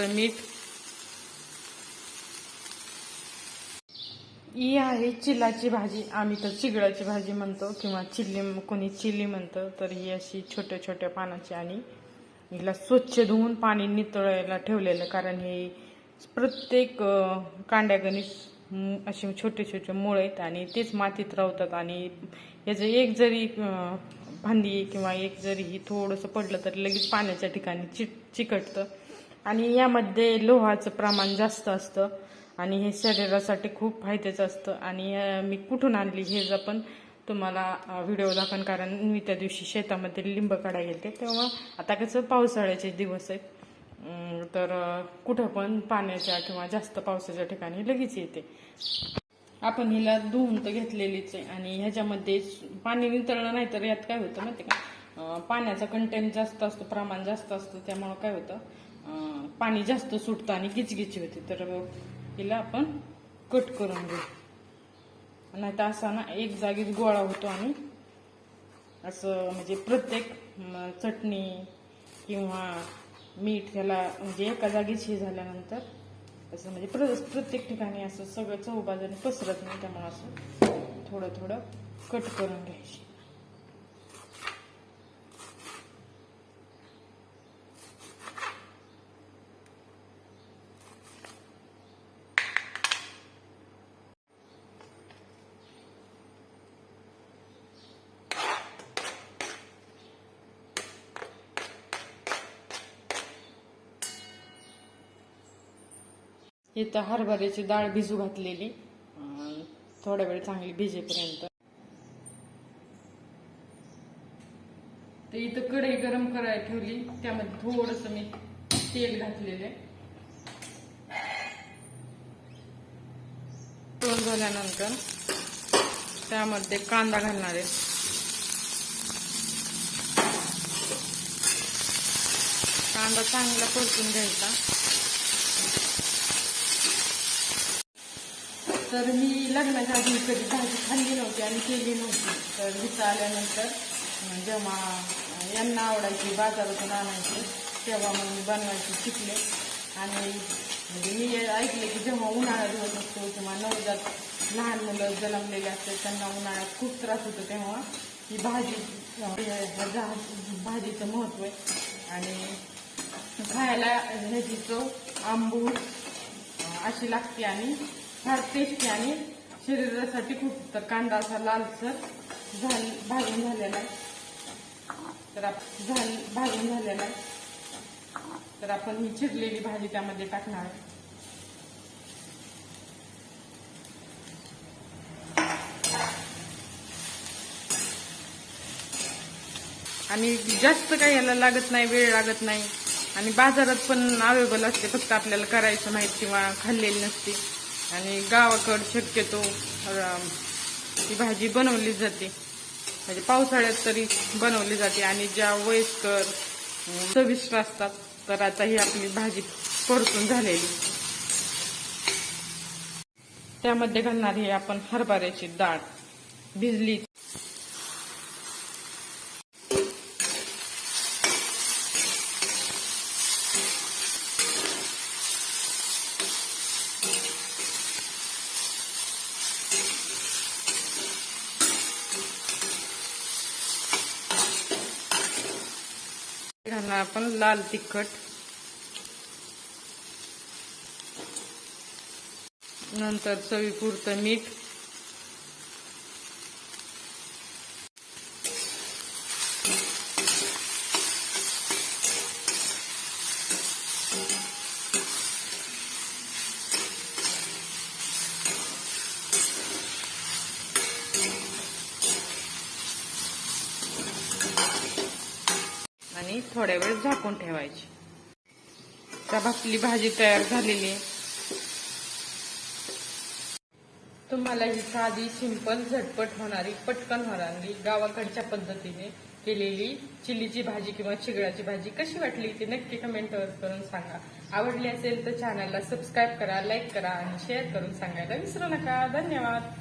चवीपुरतं मीठ ही आहे चिलाची भाजी. आम्ही तर चिगळाची भाजी म्हणतो किंवा चिल्ली कोणी चिल्ली म्हणतं तर ही अशी छोट्या छोट्या पानाची आणि हिला स्वच्छ धुवून पाणी नितळायला ठेवलेलं. कारण हे प्रत्येक कांड्यागणी असे छोटे छोटे मुळ आहेत आणि तेच मातीत राहतात आणि याचं एक जरी अं, भांडी किंवा एक जरी ही थोडंसं पडलं तर लगेच पाण्याच्या ठिकाणी चि चिकटतं. आणि यामध्ये लोहाचं प्रमाण जास्त असतं आणि हे शरीरासाठी खूप फायद्याचं असतं. आणि मी कुठून आणली हे पण तुम्हाला व्हिडिओ दाखवण कारण मी त्या दिवशी शेतामध्ये लिंब काढायला गेले तेव्हा आता कसं पावसाळ्याचे दिवस आहेत. तर कुठं पण पाण्याच्या किंवा जास्त पावसाच्या ठिकाणी लगेच येते. आपण हिला धुवून तर घेतलेलीच आहे आणि ह्याच्यामध्ये पाणी नितळलं नाही तर यात काय होतं माहिती का? पाण्याचा कंटेंट जास्त असतो प्रमाण जास्त असतं त्यामुळं काय होतं? पाणी जास्त सुटतं आणि गिचगिची होते. तर हिला आपण कट करून घेऊ नाही तर असा ना एक जागीच गोळा होतो आणि असं म्हणजे प्रत्येक चटणी किंवा मीठ ह्याला म्हणजे एका जागीच हे झाल्यानंतर असं म्हणजे प्र प्रत्येक ठिकाणी असं सगळं चौबाजूने पसरत नाही त्यामुळे असं थोडं थोडं कट करून घ्यायची. इथं हरभऱ्याची डाळ भिजू घातलेली. थोडा थोड्या वेळ चांगली भिजेपर्यंत. तर इथं कढई गरम करायला ठेवली. त्यामध्ये थोडस मी तेल घातलेले तोंड झाल्यानंतर त्यामध्ये कांदा घालणार आहे. कांदा चांगला परतून घ्यायचा. तर मी लग्नाच्या आधी कधी भाजी खाल्ली नव्हती आणि केली नव्हती. तर इथं आल्यानंतर जेव्हा यांना आवडायची बाजारातून आणायची तेव्हा मग मी बनवायची शिकले. आणि म्हणजे मी ऐकले की जेव्हा उन्हाळा दिवस असतो किंवा नवजात लहान मुलं जन्मलेले असतात त्यांना उन्हाळ्यात खूप त्रास होतो तेव्हा. ही भाजी भाजीचं महत्त्व आहे. आणि खायला ह्याची चव आंबूळ अशी लागते आणि फार टेस्टी आणि शरीरासाठी खूप तर कांदा असा लालसर झाल भाजून झालेला आहे. तर आप- झाल भाजून झालेला आहे. तर आपण ही चिरलेली भाजी त्यामध्ये टाकणार आहे. आणि जास्त काही याला लागत नाही वेळ लागत नाही. आणि बाजारात पण अवेलेबल असते फक्त आपल्याला करायचं माहीत किंवा खाल्लेली नसते. आणि गावाकड शक्यतो ती ही भाजी बनवली जाते. म्हणजे पावसाळ्यात तरी बनवली जाते आणि ज्या वयस्कर चविष्ट असतात तर आता ही आपली भाजी परतून झालेली. त्यामध्ये घालणार ही आपण हरभऱ्याची डाळ भिजली घालणार आपण लाल तिखट. नंतर चवीपुरतं मीठ. आणि थोड्या वेळ झाकून ठेवायची. तर आपली भाजी तयार झालेली आहे. तुम्हाला ही साधी सिंपल झटपट होणारी पटकन होणारी गावाकडच्या पद्धतीने केलेली चिलीची भाजी किंवा चिगळाची भाजी कशी वाटली ती नक्की कमेंटवर करून सांगा. आवडली असेल तर चॅनलला सबस्क्राईब करा लाईक करा आणि शेअर करून सांगायला विसरू नका. धन्यवाद.